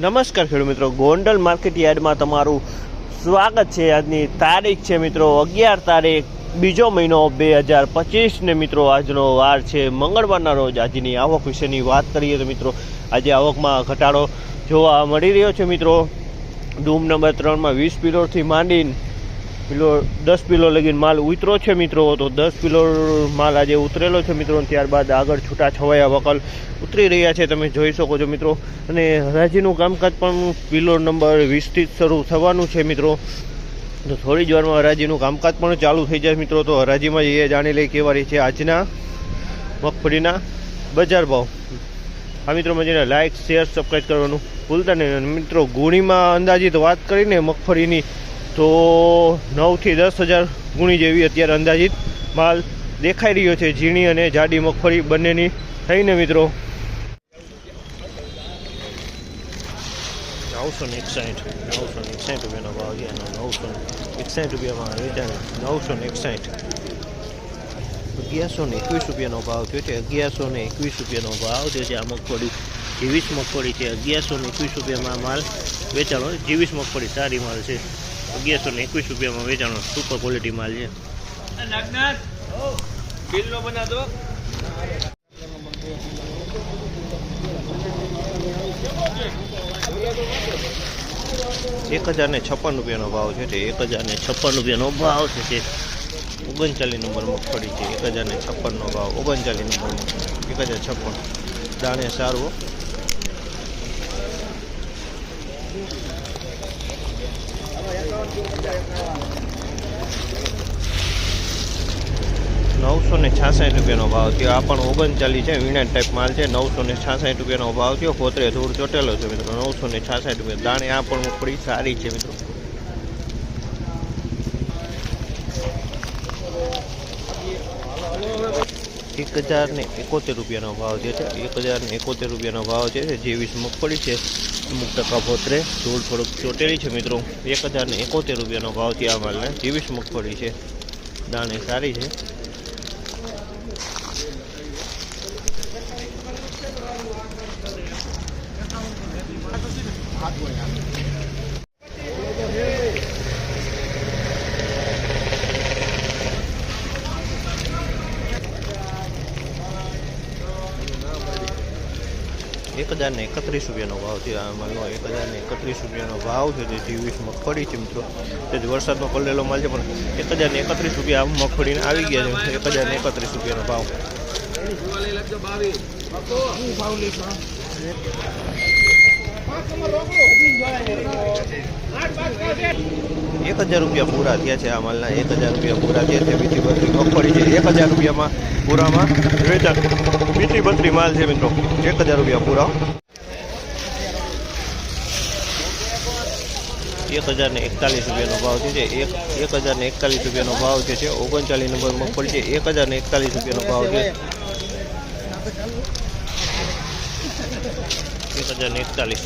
નમસ્કાર ખેડૂત મિત્રો. ગોંડલ માર્કેટ યાર્ડમાં તમારું સ્વાગત છે. આજની તારીખ છે મિત્રો અગિયાર તારીખ, બીજો મહિનો બે હજાર પચીસ ને મિત્રો આજનો વાર છે. મંગળવારના રોજ આજની આવક વિશેની વાત કરીએ તો મિત્રો, આજે આવકમાં ઘટાડો જોવા મળી રહ્યો છે મિત્રો. ડૂમ નંબર ત્રણમાં વીસ પિલોરથી માંડીને કિલો, દસ કિલો લગીને માલ ઉતરો છે મિત્રો, તો દસ કિલો માલ આજે ઉતરેલો છે મિત્રો ત્યારબાદ આગળ છૂટા છવાયા વકલ ઉતરી રહ્યા છે, તમે જોઈ શકો છો મિત્રો. અને હરાજીનું કામકાજ પણ પિલો નંબર વીસથી જ શરૂ થવાનું છે મિત્રો. તો થોડી જ વારમાં હરાજીનું કામકાજ પણ ચાલુ થઈ જાય મિત્રો, તો હરાજીમાં જઈએ જાણી લઈ કેવા રહી છે આજના મગફળીના બજાર ભાવ. આ મિત્રો, મજાને. લાઇક શેર સબસ્ક્રાઈબ કરવાનું ભૂલતા નહીં. મિત્રો ગુણીમાં અંદાજિત વાત કરીને મગફળીની તો નવથી દસ હજાર ગુણી જેવી અત્યારે અંદાજિત માલ દેખાઈ રહ્યો છે. ઝીણી અને જાડી મગફળી બંનેની થઈને મિત્રો. નવસો ને એકસાઠ, નવસો ને એકસાઠ રૂપિયાનો ભાવ છે. એનો નવસો એકસાઠ રૂપિયામાં વેચાણ નવસો ને એકસાઠ. અગિયારસો ને એકવીસ રૂપિયાનો ભાવ થયો છે. અગિયારસો ને એકવીસ રૂપિયાનો ભાવ થયો છે. આ મગફળી જીવીસ મગફળી છે. અગિયારસો ને એકવીસ રૂપિયામાં માલ વેચાણો જીવીસ મગફળી સારી માલ છે. અગિયારસો ને એકવીસ રૂપિયામાં વેચાણો. સુપર ક્વોલિટી માલ છે. એક હજાર ને છપ્પન રૂપિયાનો ભાવ છે તે. એક હજાર ને છપ્પન રૂપિયાનો ભાવ છે તે. ઓગણચાલીસ નંબર મગફળી છે. એક હજાર ને છપ્પનનો ભાવ ઓગણચાલીસ નંબર એક હજાર છપ્પન. દાણે સારું હો. નવસો ને છાસઠ રૂપિયાનો ભાવ થયો. આ પણ ઓગણચાલીસ છે, વીણા ટાઈપ માલ છે. નવસો ને છાસઠ રૂપિયાનો ભાવ થયો. પોતરે ધૂળ ચોટેલો છે મિત્રો. નવસો ને છાસઠ રૂપિયા. દાણે આ પણ મગફળી સારી છે મિત્રો. એક હજાર ને એકોતેર રૂપિયાનો ભાવ જે છે. એક હજાર ને એકોતેર રૂપિયાનો ભાવ છે. જેવીસ મગફળી છે. અમુક ટકા પોતરે ધૂળ થોડુંક ચોટેલી છે મિત્રો. એક હજાર ને એકોતેર રૂપિયાનો ભાવ છે આ માલને. જેવીસ મગફળી છે. દાણે સારી છે. એક હજાર ને એકત્રીસ રૂપિયાનો ભાવ છે આમાં એક હજાર ને એકત્રીસ રૂપિયાનો ભાવ છે. જે જીવીસ મગફળી છે મિત્રો. તે જ વરસાદનો પલળેલો માલ છે, પણ એક હજાર ને એકત્રીસ રૂપિયા આમ મગફળીને આવી ગયા છે. એક હજાર ને એકત્રીસ રૂપિયાનો ભાવ. એક હજાર રૂપિયા પૂરા થયા છે આ માલના એક હજાર રૂપિયા પૂરા થયા છે બીજી બત્રી મગફળી છે, એક હજાર રૂપિયામાં પૂરામાં વેચાણ. બીજી બત્રી માલ છે મિત્રો, એક હજાર રૂપિયા પૂરા. એક હજાર ને એકતાલીસ રૂપિયાનો ભાવ છે, એક એક હજાર ને એકતાલીસ રૂપિયાનો ભાવ છે છે, ઓગણચાલીસ નંબર મગફળી છે, એક હજાર ને એકતાલીસ રૂપિયાનો ભાવ છે. એક હજાર ને એકતાલીસ.